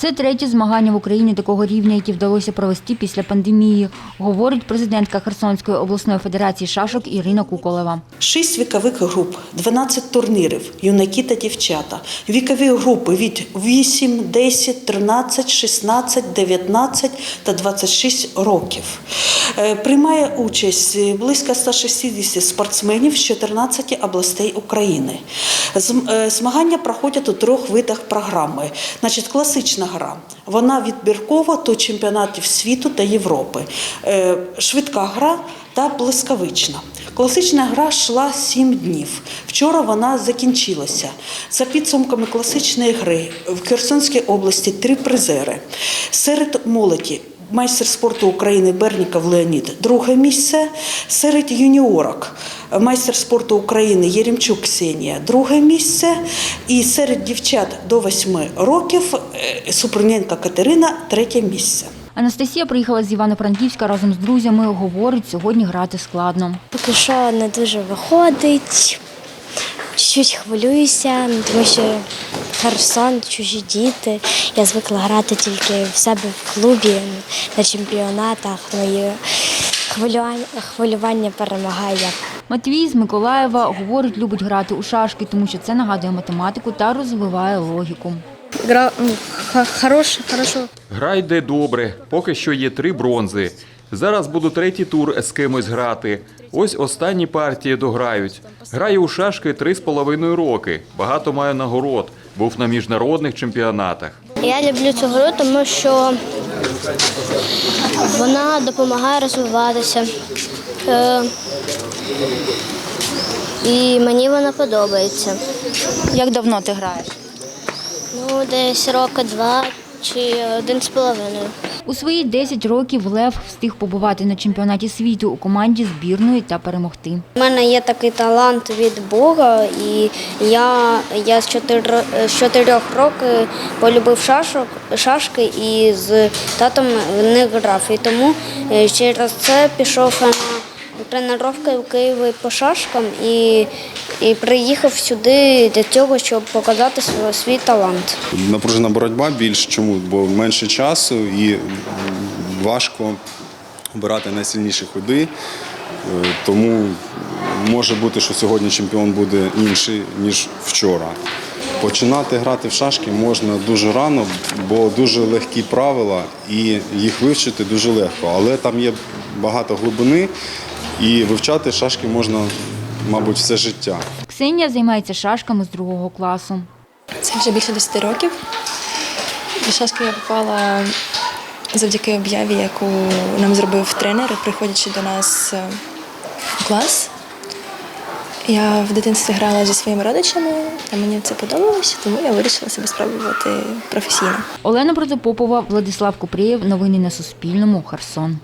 Це треті змагання в Україні такого рівня, які вдалося провести після пандемії, говорить президентка Херсонської обласної федерації шашок Ірина Куколева. Шість вікових груп, 12 турнірів, юнаки та дівчата. Вікові групи від 8, 10, 13, 16, 19 та 26 років. Е, Приймає участь близько 160 спортсменів з 14 областей України. Е, Змагання проходять у трьох видах програми. Значить, класична гра. Вона відбіркова до чемпіонатів світу та Європи. Е, Швидка гра та блискавична. Класична гра йшла 7 днів. Вчора вона закінчилася. За підсумками класичної гри в Херсонській області три призери. Серед молоді майстер спорту України Берніков Леонід друге місце. Серед юніорок майстер спорту України Єремчук Ксенія друге місце. І серед дівчат до 8 років е, Супруненко Катерина третє місце. Анастасія приїхала з Івано-Франківська разом з друзями. Говорить, сьогодні грати складно. Поки що не дуже виходить. Чуть хвилююся, тому що Херсон, чужі діти. Я звикла грати тільки в себе в клубі на чемпіонатах. Ну і хвилювання, хвилювання перемагає. Матвій з Миколаєва говорить, любить грати у шашки, тому що це нагадує математику та розвиває логіку. Гра ну, хороша, хорошо. Гра йде добре, поки що є три бронзи. Зараз буду третій тур з кимось грати. Ось останні партії дограють. Граю у шашки три з половиною роки. Багато маю нагород. Був на міжнародних чемпіонатах. Я люблю цю гру, тому що вона допомагає розвиватися. Е, і мені вона подобається. Як давно ти граєш? Ну, десь роки два чи один з половиною. У свої 10 років Лев встиг побувати на чемпіонаті світу у команді збірної та перемогти. У мене є такий талант від Бога, і я, я з 4, з 4 років полюбив шашок, шашки і з татом в них грав. І тому е, через це пішов на тренування в Києві по шашкам і, і приїхав сюди для того, щоб показати свій, свій талант. Напружена боротьба більш чому, бо менше часу і важко обирати найсильніші ходи. Е, Тому може бути, що сьогодні чемпіон буде інший, ніж вчора. Починати грати в шашки можна дуже рано, бо дуже легкі правила і їх вивчити дуже легко. Але там є багато глибини, і вивчати шашки можна, мабуть, все життя. Ксенія займається шашками з другого класу. Це вже більше 10 років. До шашки я попала завдяки об'яві, яку нам зробив тренер, приходячи до нас е, в клас. Я в дитинстві грала зі своїми родичами, а мені це подобалося, тому я вирішила себе спробувати професійно. Олена Протопопова, Владислав Купрієв. Новини на Суспільному. Херсон.